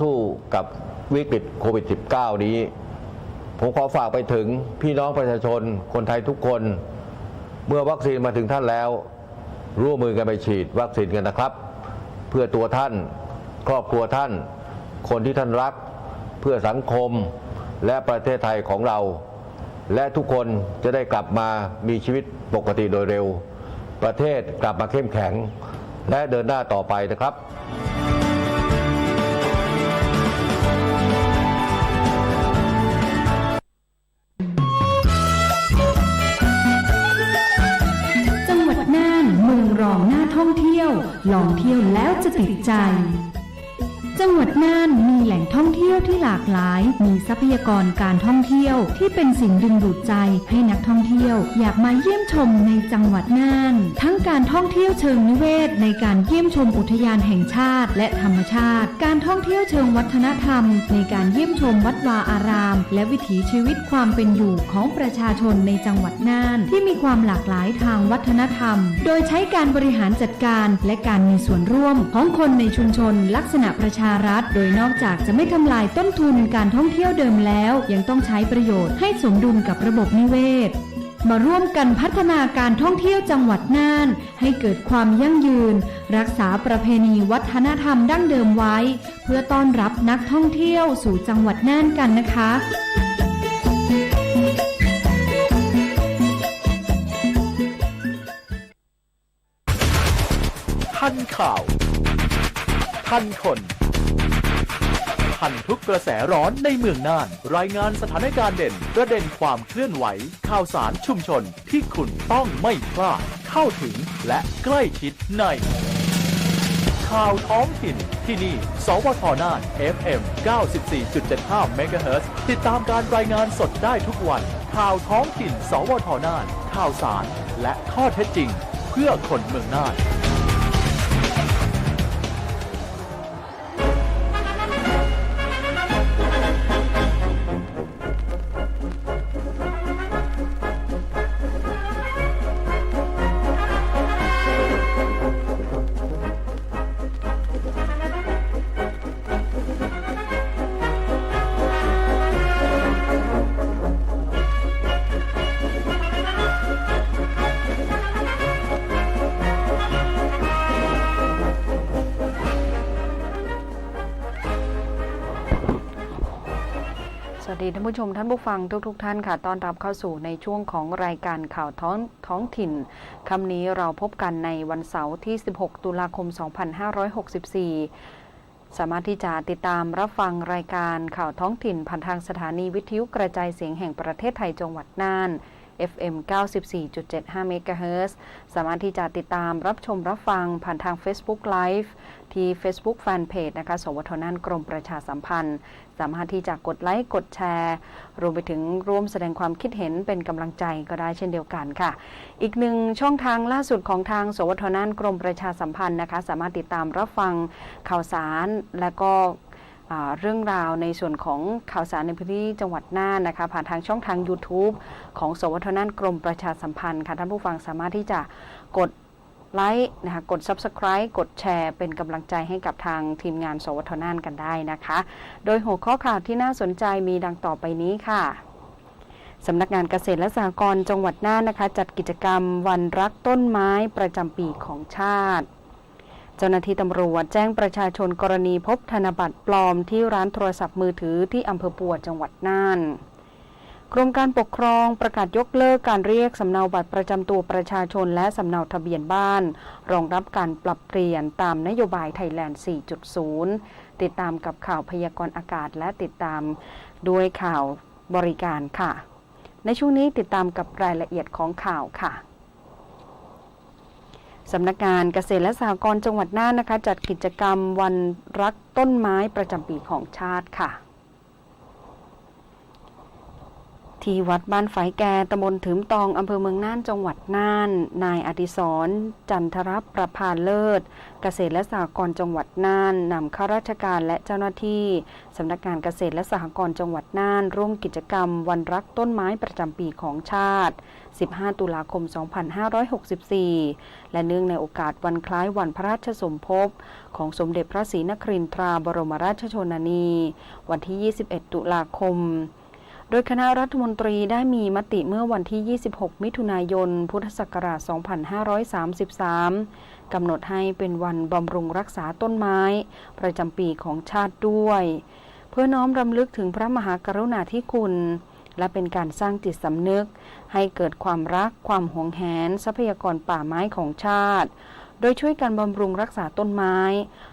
สู้กับวิกฤตโควิด -19 นี้ ผมขอฝากไปถึงพี่น้องประชาชนคนไทยทุกคน เมื่อวัคซีนมาถึงท่านแล้ว ร่วมมือกันไปฉีดวัคซีนกันนะครับ เพื่อตัวท่าน ครอบครัวท่าน คนที่ท่านรัก เพื่อสังคมและประเทศไทยของเรา และทุกคนจะได้กลับมามีชีวิตปกติโดยเร็ว ประเทศกลับมาเข้มแข็ง และเดินหน้าต่อไปนะครับ ท่องเที่ยว ลองเที่ยวแล้วจะติดใจ จังหวัดน่านมีแหล่งท่องเที่ยวที่หลากหลาย มีทรัพยากรการท่องเที่ยวที่เป็นสิ่งดึงดูดใจให้นักท่องเที่ยว อยากมาเยี่ยมชมในจังหวัดน่าน ทั้งการท่องเที่ยวเชิงนิเวศ ในการเยี่ยมชมอุทยานแห่งชาติ และธรรมชาติ การท่องเที่ยวเชิงวัฒนธรรม ในการเยี่ยมชมวัดวาอาราม และวิถีชีวิตความเป็นอยู่ของประชาชนในจังหวัดน่าน ที่มีความหลากหลายทางวัฒนธรรม โดยใช้การบริหารจัดการ และการมีส่วนร่วมของคนในชุมชน ลักษณะประชารัฐ โดยนอกจากจะไม่ทำลายต้นทุนการท่องเที่ยวเดิมแล้ว ยังต้องใช้ประโยชน์ให้สมดุลกับระบบนิเวศ มาร่วมกันพัฒนาการท่องเที่ยวจังหวัดน่าน ให้เกิดความยั่งยืน รักษาประเพณีวัฒนธรรมดั้งเดิมไว้ เพื่อต้อนรับนักท่องเที่ยวสู่จังหวัดน่านกันนะคะทันข่าว ทันคน ทันทุกกระแสร้อนในเมืองน่าน รายงานสถานการณ์เด่น ประเด็นความเคลื่อนไหว ข่าวสารชุมชนที่คุณต้องไม่พลาด เข้าถึงและใกล้ชิดใน ข่าวท้องถิ่นที่นี่ สวทน่าน FM 94.75 MHz ติดตามการรายงานสดได้ทุกวัน ข่าวท้องถิ่น สวทน่าน ข่าวสาร และข้อเท็จจริง เพื่อคนเมืองน่าน ดีท่านผู้ชมท่านผู้ฟังทุกๆทท่านค่ะตอนรับเข้าสู่ในช่วงของรายการข่าวท้องท้องถิ่นคำนี้เราพบกันในวันเสาร์ที่ 16 ตุลาคม 2564 สามารถที่จะติดตามรับฟังรายการข่าวท้องถิ่น ผ่านทางสถานีวิทยุกระจายเสียงแห่งประเทศไทยจังหวัดน่าน FM 94.75 MHz สามารถที่จะติดตามรับชมรับฟังผ่านทาง Facebook Live ที่ Facebook Fanpage นะคะ สวทน่านกรมประชาสัมพันธ์ สามารถที่จะกดไลค์ กดแชร์ รวมไปถึงร่วมแสดงความคิดเห็นเป็นกำลังใจก็ได้เช่นเดียวกันค่ะ อีกหนึ่งช่องทางล่าสุดของทาง สวทน่านกรมประชาสัมพันธ์นะคะ สามารถติดตามรับฟังข่าวสารและก็เรื่องราวในส่วนของข่าวสารในพื้นที่จังหวัดน่านนะคะ ผ่านทางช่องทาง YouTube ของสวทน่านกรมประชาสัมพันธ์ค่ะท่านผู้ฟังสามารถที่จะกด ไลค์นะคะกด Subscribe กดแชร์เป็นกำลังใจให้กับทางทีมงาน สวทน่านกันได้นะคะ โดยหัวข้อข่าวที่น่าสนใจมีดังต่อไปนี้ค่ะสำนักงานเกษตรและสหกรณ์จังหวัดน่านนะคะ จัดกิจกรรมวันรักต้นไม้ประจำปีของชาติ เจ้าหน้าที่ตำรวจแจ้งประชาชนกรณีพบธนบัตรปลอมที่ร้านโทรศัพท์มือถือที่อำเภอปัวจังหวัดน่าน กรมการปกครองประกาศยกเลิกการเรียกสำเนาบัตรประจำตัวประชาชนและสำเนาทะเบียนบ้าน รองรับการปรับเปลี่ยนตามนโยบายไทยแลนด์ 4.0 ติดตามกับข่าวพยากรณ์อากาศและติดตามด้วยข่าวบริการค่ะ ในช่วงนี้ติดตามกับรายละเอียดของข่าวค่ะสำนักงานเกษตรและสหกรณ์จังหวัดน่านนะคะ จัดกิจกรรมวันรักต้นไม้ประจำปีของชาติค่ะ ที่วัดบ้านฝายแกตำบลถืมตองอำเภอเมืองน่านจังหวัดน่าน นายอดิศรจันทรประพาเลิศ เกษตรและสหกรณ์จังหวัดน่านนำข้าราชการและเจ้าหน้าที่สำนักงานเกษตรและสหกรณ์จังหวัดน่าน ร่วมกิจกรรม วันรักต้นไม้ประจำปีของชาติ 15 ตุลาคม 2564 และเนื่องในโอกาสวันคล้ายวันพระราชสมภพของสมเด็จพระศรีนครินทราบรมราชชนนี วันที่ 21 ตุลาคม โดยคณะรัฐมนตรีได้มีมติเมื่อวันที่ 26 มิถุนายน พุทธศักราช 2533 กำหนดให้เป็นวันบำรุงรักษาต้นไม้ ประจำปีของชาติด้วย เพื่อน้อมรำลึกถึงพระมหากรุณาธิคุณ และเป็นการสร้างจิตสำนึก ให้เกิดความรักความหวงแหน ทรัพยากรป่าไม้ของชาติ โดยช่วยกันบำรุงรักษาต้นไม้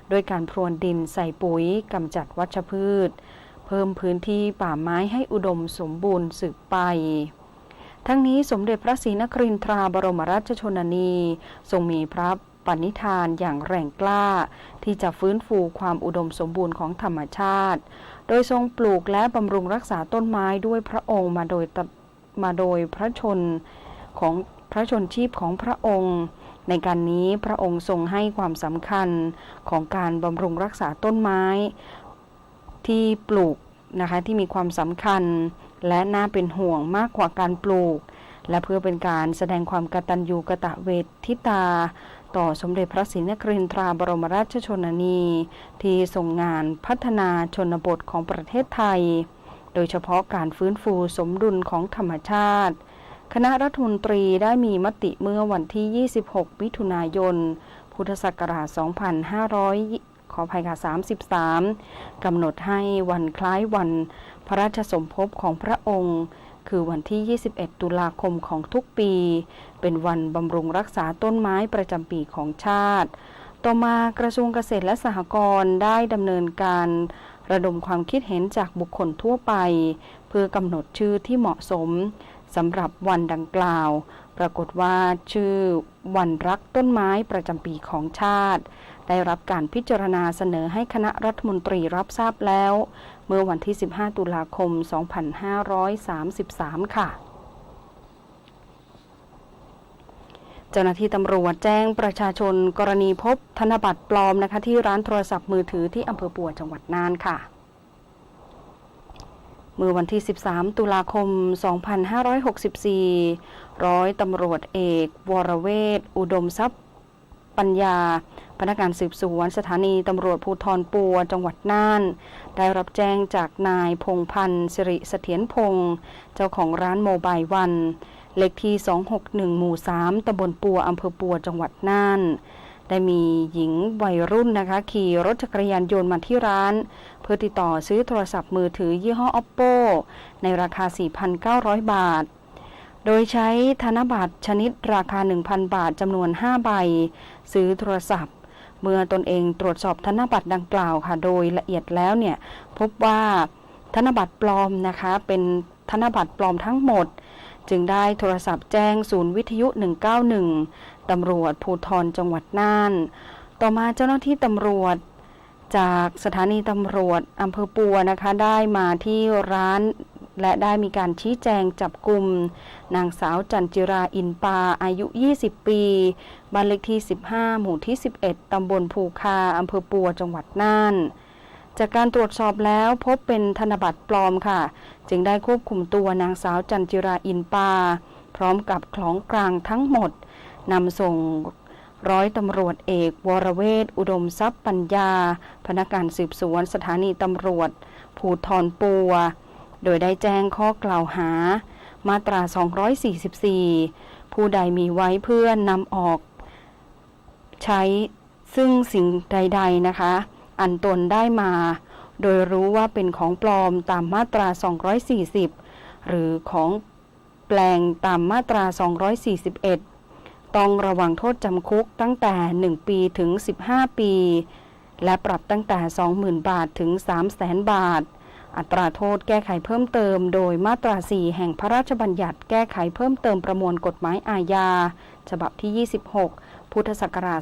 โดยการพรวนดินใส่ปุ๋ยกำจัดวัชพืช เพิ่มพื้นที่ป่าไม้ให้อุดมสมบูรณ์สืบไป ทั้งนี้สมเด็จพระศรีนครินทราบรมราชชนนี ทรงมีพระปณิธานอย่างแรงกล้า ที่จะฟื้นฟูความอุดมสมบูรณ์ของธรรมชาติ โดยทรงปลูกและบำรุงรักษาต้นไม้ด้วยพระองค์มาโดยมาโดยพระชนของพระชนชีพของพระองค์ ในการนี้พระองค์ทรงให้ความสำคัญของการบำรุงรักษาต้นไม้ ที่ปลูกนะคะที่มีความสำคัญและน่าเป็นห่วงมากกว่าการปลูก และเพื่อเป็นการแสดงความกตัญญูกะตะเวทิตา ต่อสมเด็จพระศรีนครินทราบรมราชชนนี ที่ทรงงานพัฒนาชนบทของประเทศไทย โดยเฉพาะการฟื้นฟูสมดุลของธรรมชาติ คณะรัฐมนตรีได้มีมติเมื่อวันที่ 26 มิถุนายน พุทธศักราช2500 ออภัยค่ะ33 กำหนดให้วันคล้ายวันพระราชสมภพของพระองค์ คือวันที่ 21 ตุลาคมของทุกปี เป็นวันบำรุงรักษาต้นไม้ประจำปีของชาติ ต่อมากระทรวงเกษตรและสหกรณ์ได้ดำเนินการระดมความคิดเห็นจากบุคคลทั่วไป เพื่อกำหนดชื่อที่เหมาะสมสำหรับวันดังกล่าว ปรากฏว่าชื่อวันรักต้นไม้ประจำปีของชาติ ได้รับการพิจารณาเสนอให้คณะรัฐมนตรีรับทราบแล้ว เมื่อวันที่ 15 ตุลาคม 2533 ค่ะเจ้าหน้าที่ตำรวจแจ้งประชาชนกรณีพบธนบัตรปลอมนะคะที่ร้านโทรศัพท์มือถือที่อำเภอปัวจังหวัดน่านค่ะ เมื่อวันที่ 13 ตุลาคม 2564 ร้อยตำรวจเอก วรเวศอุดมทรัพย์ ปัญญา พนักงานสืบสวนสถานีตำรวจภูธรปัวจังหวัดน่าน ได้รับแจ้งจากนายพงพันธ์สิริเสถียรพงศ์เจ้าของร้านโมบายวันเลขที่ 261 หมู่ 3ตำบลปัวอำเภอปัวจังหวัดน่าน ได้มีหญิงวัยรุ่นนะคะ ขี่รถจักรยานยนต์มาที่ร้าน เพื่อติดต่อซื้อโทรศัพท์มือถือยี่ห้อ oppo ในราคา 4,900 บาท โดยใช้ธนบัตรชนิดราคา 1,000 บาทจำนวน 5 ใบ ซื้อโทรศัพท์ เมื่อตนเองตรวจสอบธนบัตรดังกล่าวค่ะ โดยละเอียดแล้วเนี่ยพบว่าธนบัตรปลอมนะคะเป็นธนบัตรปลอมทั้งหมด จึงได้โทรศัพท์แจ้งศูนย์วิทยุ 191 ตำรวจภูธรจังหวัดน่าน ต่อมาเจ้าหน้าที่ตำรวจจากสถานีตำรวจอำเภอปัวนะคะได้มาที่ร้าน และได้มีการชี้แจงจับกลุ่มนางสาวจันจิราอินปาอายุ 20 ปีบ้านเลขที่ 15 หมู่ที่ 11 ตำบลภูคาอำเภอปัวจังหวัดน่าน จากการตรวจสอบแล้วพบเป็นธนบัตรปลอมค่ะ จึงได้ควบคุมตัวนางสาวจันจิราอินปา พร้อมกับของกลางทั้งหมดนำส่งร้อยตำรวจเอก วรเวศอุดมทรัพย์ปัญญา พนักงานสืบสวนสถานีตำรวจ ภูทรปัว โดยได้แจ้งข้อกล่าวหา มาตรา 244 ผู้ใดมีไว้เพื่อนำออก ใช้ซึ่งสิ่งใด ๆนะคะ อันตนได้มา โดยรู้ว่าเป็นของปลอมตามมาตรา 240 หรือของแปลงตามมาตรา 241 ต้องระวังโทษจำคุกตั้งแต่ 1 ปีถึง 15 ปี และปรับตั้งแต่ 20,000 บาทถึง 300,000 บาท อัตราโทษแก้ไขเพิ่มเติม โดยมาตรา 4 แห่งพระราชบัญญัติแก้ไขเพิ่มเติมประมวลกฎหมายอาญา ฉบับที่ 26 พุทธศักราช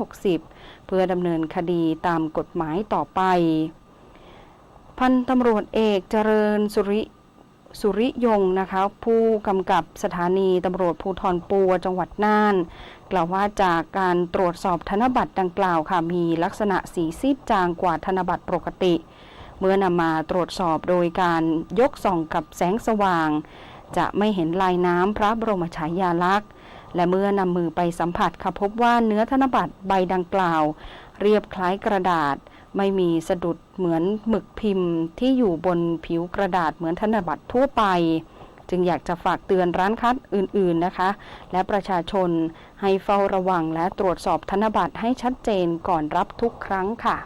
2560 เพื่อดำเนินคดีตามกฎหมายต่อไป พันตำรวจเอกเจริญสุริสุริยงค์นะคะผู้กำกับสถานีตำรวจภูธรปัวจังหวัดน่าน กล่าวว่าจากการตรวจสอบธนบัตรดังกล่าวค่ะมีลักษณะสีซีดจางกว่าธนบัตรปกติ เมื่อนำมาตรวจสอบโดยการยกส่องกับแสงสว่าง จะไม่เห็นลายน้ำพระบรมฉายาลักษณ์ และเมื่อนำมือไปสัมผัสค่ะพบว่าเนื้อธนบัตรใบดังกล่าว เรียบคล้ายกระดาษ ไม่มีสะดุดเหมือนหมึกพิมพ์ ที่อยู่บนผิวกระดาษเหมือนธนบัตรทั่วไปจึงอยากจะฝากเตือนร้านค้าอื่น ๆ นะคะ และประชาชนให้เฝ้าระวังและตรวจสอบธนบัตรให้ชัดเจนก่อนรับทุกครั้งค่ะ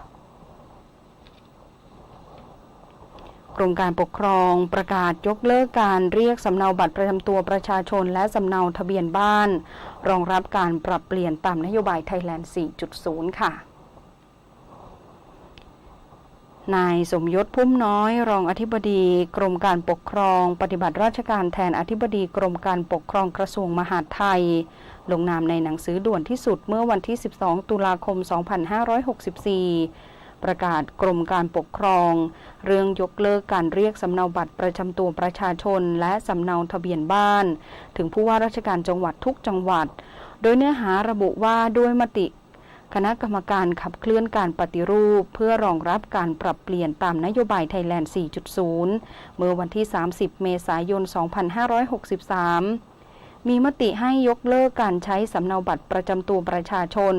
กรมการปกครองประกาศยกเลิกการเรียกสำเนาบัตรประจำตัวประชาชนและสำเนาทะเบียนบ้าน รองรับการปรับเปลี่ยนตามนโยบายไทยแลนด์ 4.0 ค่ะนายสมยศพุ่มน้อย รองอธิบดี กรมการปกครอง ปฏิบัติราชการแทนอธิบดีกรมการปกครองกระทรวงมหาดไทย ลงนามในหนังสือด่วนที่สุดเมื่อวันที่ 12 ตุลาคม 2564 ประกาศกรมการปกครอง เรื่องยกเลิกการเรียกสำเนาบัตรประจำตัวประชาชน และสำเนาทะเบียนบ้าน ถึงผู้ว่าราชการจังหวัดทุกจังหวัด โดยเนื้อหาระบุว่าด้วยมติ คณะกรรมการขับเคลื่อนการปฏิรูป เพื่อรองรับการปรับเปลี่ยนตามนโยบายไทยแลนด์ 4.0 เมื่อวันที่ 30 เมษายน 2563 มีมติให้ยกเลิกการใช้สำเนาบัตรประจำตัวประชาชน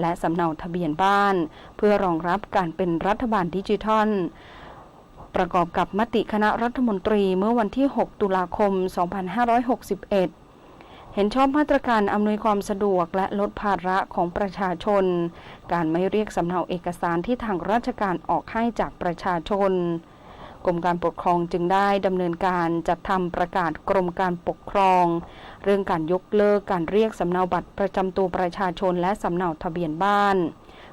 และสำเนาทะเบียนบ้าน เพื่อรองรับการเป็นรัฐบาลดิจิทัลประกอบกับมติคณะรัฐมนตรีเมื่อวันที่ 6 ตุลาคม 2561 เห็นชอบมาตรการอำนวยความสะดวกและลดภาระของประชาชน การไม่เรียกสำเนาเอกสารที่ทางราชการออกให้จากประชาชน กรมการปกครองจึงได้ดำเนินการจัดทำประกาศกรมการปกครอง เรื่องการยกเลิกการเรียกสำเนาบัตรประจำตัวประชาชนและสำเนาทะเบียนบ้าน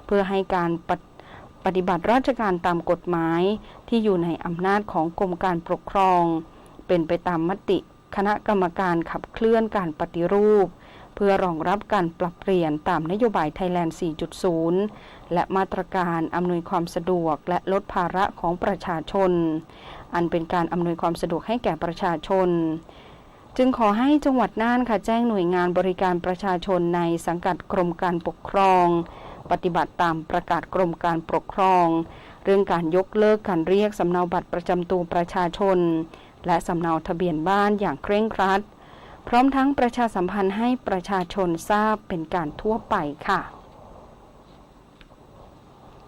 เพื่อให้การปปฏิบัติราชการตามกฎหมายที่อยู่ในอำนาจของกรมการปกครอง เป็นไปตามมติคณะกรรมการขับเคลื่อนการปฏิรูป เพื่อรองรับการปรับเปลี่ยนตามนโยบายไทยแลนด์ 4.0 และมาตรการอำนวยความสะดวกและลดภาระของประชาชน อันเป็นการอำนวยความสะดวกให้แก่ประชาชน จึงขอให้จังหวัดน่านค่ะแจ้งหน่วยงานบริการประชาชนในสังกัดกรมการปกครอง ปฏิบัติตามประกาศกรมการปกครอง เรื่องการยกเลิกการเรียกสำเนาบัตรประจำตัวประชาชน และสำเนาทะเบียนบ้านอย่างเคร่งครัด พร้อมทั้งประชาสัมพันธ์ให้ประชาชนทราบเป็นการทั่วไปค่ะ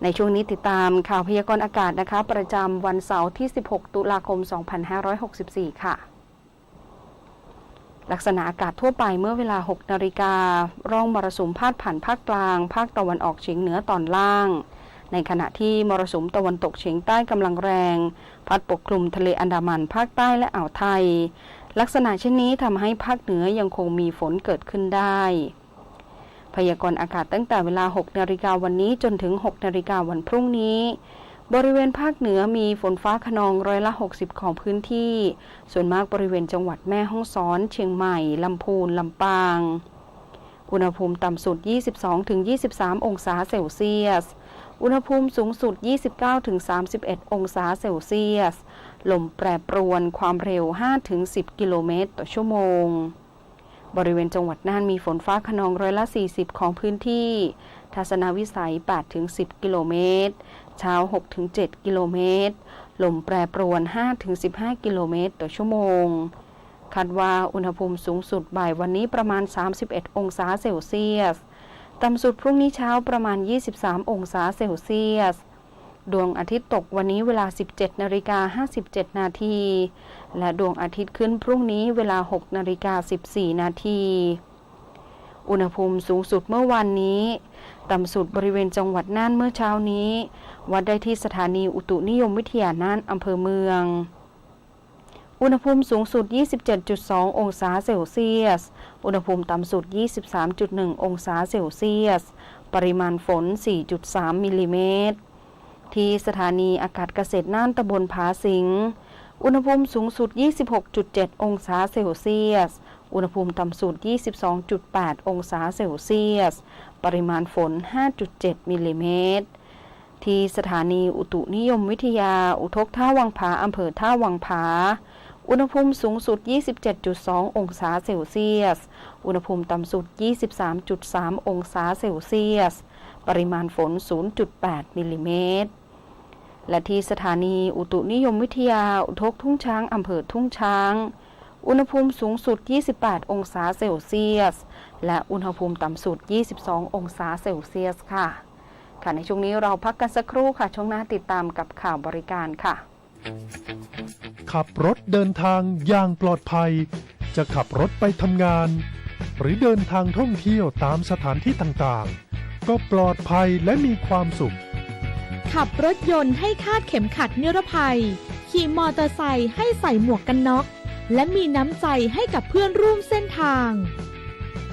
ในช่วงนี้ติดตามข่าวพยากรณ์อากาศนะคะ ประจำวันเสาร์ที่ 16 ตุลาคม 2564 ค่ะลักษณะอากาศทั่วไปเมื่อเวลา 6 นาฬิการ่องมรสุมพาดผ่านภาคกลาง ภาคตะวันออกเฉียงเหนือตอนล่าง ในขณะที่มรสุมตะวันตกเฉียงใต้กำลังแรง พัดปกคลุมทะเลอันดามันภาคใต้และอ่าวไทย ลักษณะเช่นนี้ทำให้ภาคเหนือยังคงมีฝนเกิดขึ้นได้ พยากรณ์อากาศตั้งแต่เวลา 6 นาฬิกาวันนี้จนถึง 6 นาฬิกาวันพรุ่งนี้ บริเวณภาคเหนือมีฝนฟ้าขนองร้อยละ 60 ของพื้นที่ ส่วนมากบริเวณจังหวัดแม่ฮ่องสอน เชียงใหม่ ลำพูน ลำปาง อุณหภูมิต่ำสุด 22-23 องศาเซลเซียส อุณหภูมิสูงสุด 29-31 องศาเซลเซียส ลมแปรปรวนความเร็ว 5-10 กิโลเมตรต่อชั่วโมง บริเวณจังหวัดน่านมีฝนฟ้าขนองร้อยละ 40 ของพื้นที่ ทัศนวิสัย 8-10 กิโลเมตร เช้า 6-7 กิโลเมตร ลมแปรปรวน 5-15 กิโลเมตรต่อชั่วโมง คาดว่าอุณหภูมิสูงสุดบ่ายวันนี้ประมาณ 31 องศาเซลเซียส ต่ำสุดพรุ่งนี้เช้าประมาณ 23 องศาเซลเซียส ดวงอาทิตย์ตกวันนี้เวลา 17นาฬิกา57 นาที และดวงอาทิตย์ขึ้นพรุ่งนี้เวลา 6นาฬิกา14 นาที อุณหภูมิสูงสุดเมื่อวานนี้ ต่ำสุดบริเวณจังหวัดน่านเมื่อเช้านี้ วัดได้ที่สถานีอุตุนิยมวิทยาน่านอำเภอเมือง อุณหภูมิสูงสุด 27.2 องศาเซลเซียส อุณหภูมิต่ำสุด 23.1 องศาเซลเซียส ปริมาณฝน 4.3 มิลลิเมตร ที่สถานีอากาศเกษตรน่านตำบลผาสิง อุณหภูมิสูงสุด 26.7 องศาเซลเซียส อุณหภูมิต่ำสุด 22.8 องศาเซลเซียส ปริมาณฝน 5.7 มิลลิเมตรที่สถานีอุตุนิยมวิทยา อุทกท่าวังผาอำเภอท่าวังผา อุณหภูมิสูงสุด 27.2 องศาเซลเซียส อุณหภูมิต่ำสุด 23.3 องศาเซลเซียส ปริมาณฝน 0.8 มิลลิเมตร และที่สถานีอุตุนิยมวิทยา อุทกทุ่งช้างอำเภอทุ่งช้าง อุณหภูมิสูงสุด 28 องศาเซลเซียส และอุณหภูมิต่ำสุด 22 องศาเซลเซียสค่ะ ค่ะ ในช่วงนี้เราพักกันสักครู่ค่ะ ช่วงหน้าติดตามกับข่าวบริการค่ะ ขับรถเดินทางอย่างปลอดภัย จะขับรถไปทำงาน หรือเดินทางท่องเที่ยวตามสถานที่ต่างๆ ก็ปลอดภัยและมีความสุข ขับรถยนต์ให้คาดเข็มขัดนิรภัย ขี่มอเตอร์ไซค์ให้ใส่หมวกกันน็อก และมีน้ำใจให้กับเพื่อนร่วมเส้นทาง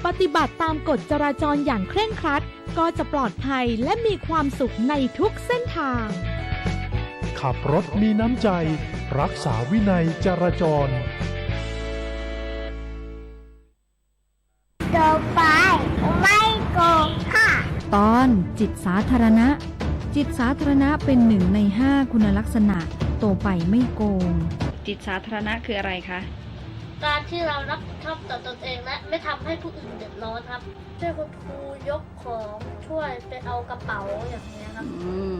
ปฏิบัติตามกฎจราจรอย่างเคร่งครัด ก็จะปลอดภัยและมีความสุขในทุกเส้นทาง ขับรถมีน้ำใจ รักษาวินัยจราจร ต่อไปไม่โกงค่ะ ตอนจิตสาธารณะ จิตสาธารณะเป็นหนึ่งในห้าคุณลักษณะโตไปไม่โกง จิตสาธารณะคืออะไรคะ การที่เรารับผิดชอบต่อตนเองและไม่ทำให้ผู้อื่นเดือดร้อนครับช่วยคุณครูยกของช่วยไปเอากระเป๋าอย่างเงี้ยครับ อืม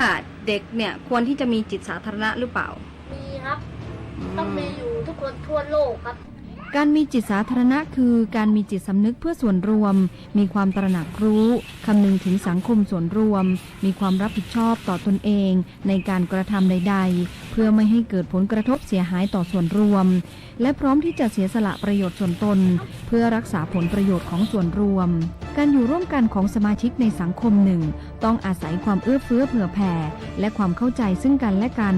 ค่ะ เด็กเนี่ยควรที่จะมีจิตสาธารณะหรือเปล่า มีครับ ต้องมีอยู่ทุกคนทั่วโลกครับ การมีจิตสาธารณะคือการมีจิตสำนึกเพื่อส่วนรวม มีความตระหนักรู้คำนึงถึงสังคมส่วนรวม มีความรับผิดชอบต่อตนเอง ในการกระทำใด ๆ เพื่อไม่ให้เกิดผลกระทบเสียหายต่อส่วนรวม และพร้อมที่จะเสียสละประโยชน์ส่วนตน เพื่อรักษาผลประโยชน์ของส่วนรวม การอยู่ร่วมกันของสมาชิกในสังคมหนึ่ง ต้องอาศัยความเอื้อเฟื้อเผื่อแผ่ และความเข้าใจซึ่งกันและกัน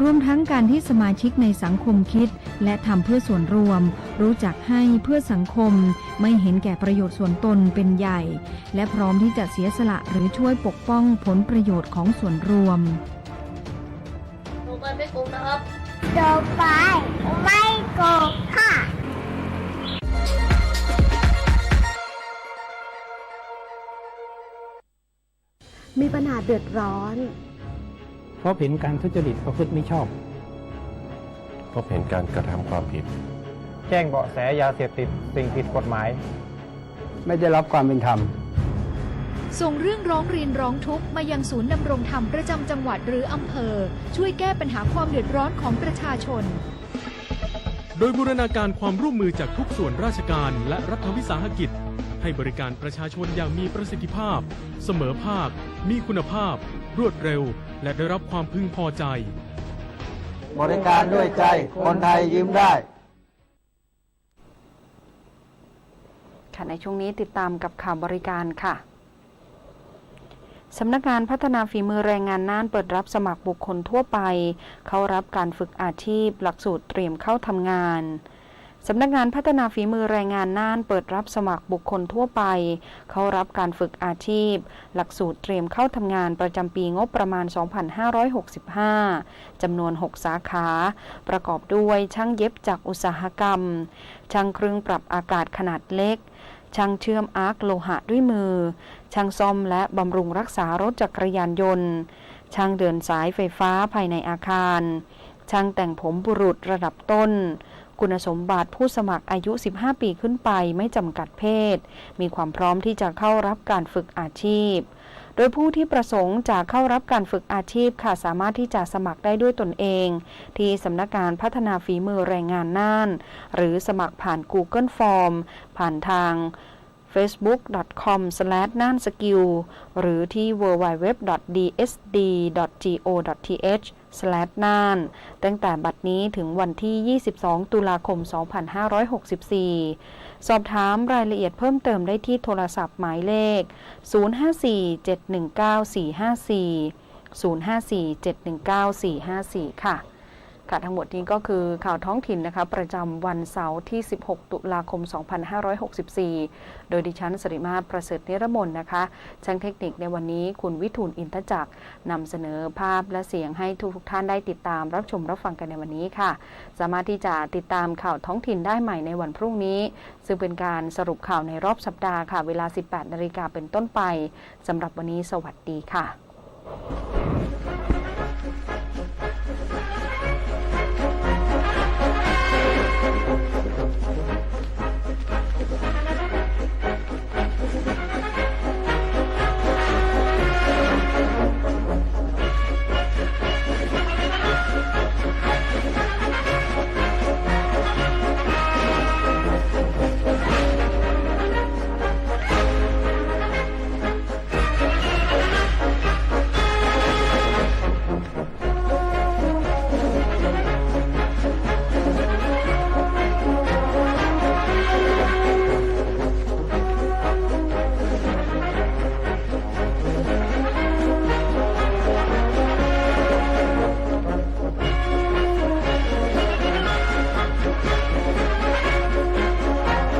รวมทั้งการที่สมาชิกในสังคมคิด และทำเพื่อส่วนรวม รู้จักให้เพื่อสังคม ไม่เห็นแก่ประโยชน์ส่วนตนเป็นใหญ่ และพร้อมที่จะเสียสละหรือช่วยปกป้องผลประโยชน์ของส่วนรวม ต่อไปไม่โกงค่ะมีปัญหาเดือดร้อน พบเห็นการทุจริตประพฤติไม่ชอบ พบเห็นการกระทำความผิด แจ้งเบาะแสยาเสพติดสิ่งผิดกฎหมาย ไม่ได้รับความเป็นธรรม ส่งเรื่องร้องเรียนร้องทุกข์มายังศูนย์ดำรงธรรมประจำจังหวัดหรืออำเภอ ช่วยแก้ปัญหาความเดือดร้อนของประชาชน โดยบูรณาการความร่วมมือจากทุกส่วนราชการและรัฐวิสาหกิจ ให้บริการประชาชนอย่างมีประสิทธิภาพ เสมอภาค มีคุณภาพ รวดเร็ว และได้รับความพึงพอใจ บริการด้วยใจ คนไทยยิ้มได้ ค่ะในช่วงนี้ติดตามกับข่าวบริการค่ะ สำนักงานพัฒนาฝีมือแรงงานน่านเปิดรับสมัครบุคคลทั่วไป เข้ารับการฝึกอาชีพ หลักสูตรเตรียมเข้าทำงานสำนักงานพัฒนาฝีมือแรงงานน่านเปิดรับสมัครบุคคลทั่วไป เข้ารับการฝึกอาชีพ หลักสูตรเตรียมเข้าทำงานประจำปีงบประมาณ 2565 จำนวน 6 สาขา ประกอบด้วยช่างเย็บจากอุตสาหกรรม ช่างเครื่องปรับอากาศขนาดเล็ก ช่างเชื่อมอาร์คโลหะด้วยมือ ช่างซ่อมและบำรุงรักษารถจักรยานยนต์ ช่างเดินสายไฟฟ้าภายในอาคาร ช่างแต่งผมบุรุษระดับต้น คุณสมบัติผู้สมัครอายุ 15 ปีขึ้นไปไม่จำกัดเพศ มีความพร้อมที่จะเข้ารับการฝึกอาชีพ โดยผู้ที่ประสงค์จะเข้ารับการฝึกอาชีพค่ะสามารถที่จะสมัครได้ด้วยตนเอง ที่สำนักงานพัฒนาฝีมือแรงงานน่าน หรือสมัครผ่าน Google Form ผ่านทาง facebook.com n a n s k i l l หรือที่ www.dsd.go.th n a n ตั้งแต่บัดนี้ถึงวันที่ 22 ตุลาคม 2564 สอบถามรายละเอียดเพิ่มเติมได้ที่โทรศัพท์หมายเลข 054-719-454 054-719-454 ค่ะ ค่ะทั้งหมดนี้ก็คือข่าวท้องถิ่นนะคะ ประจำวันเสาร์ที่ 16 ตุลาคม 2564 โดยดิฉันสริมาศประเสริฐนิรมนนะคะช่างเทคนิคในวันนี้คุณวิทูลอินทจักรนำเสนอภาพและเสียงให้ทุกท่านได้ติดตามรับชมรับฟังกันในวันนี้ค่ะ สามารถที่จะติดตามข่าวท้องถิ่นได้ใหม่ในวันพรุ่งนี้ ซึ่งเป็นการสรุปข่าวในรอบสัปดาห์ค่ะ เวลา 18 นาฬิกาเป็นต้นไปสำหรับวันนี้สวัสดีค่ะ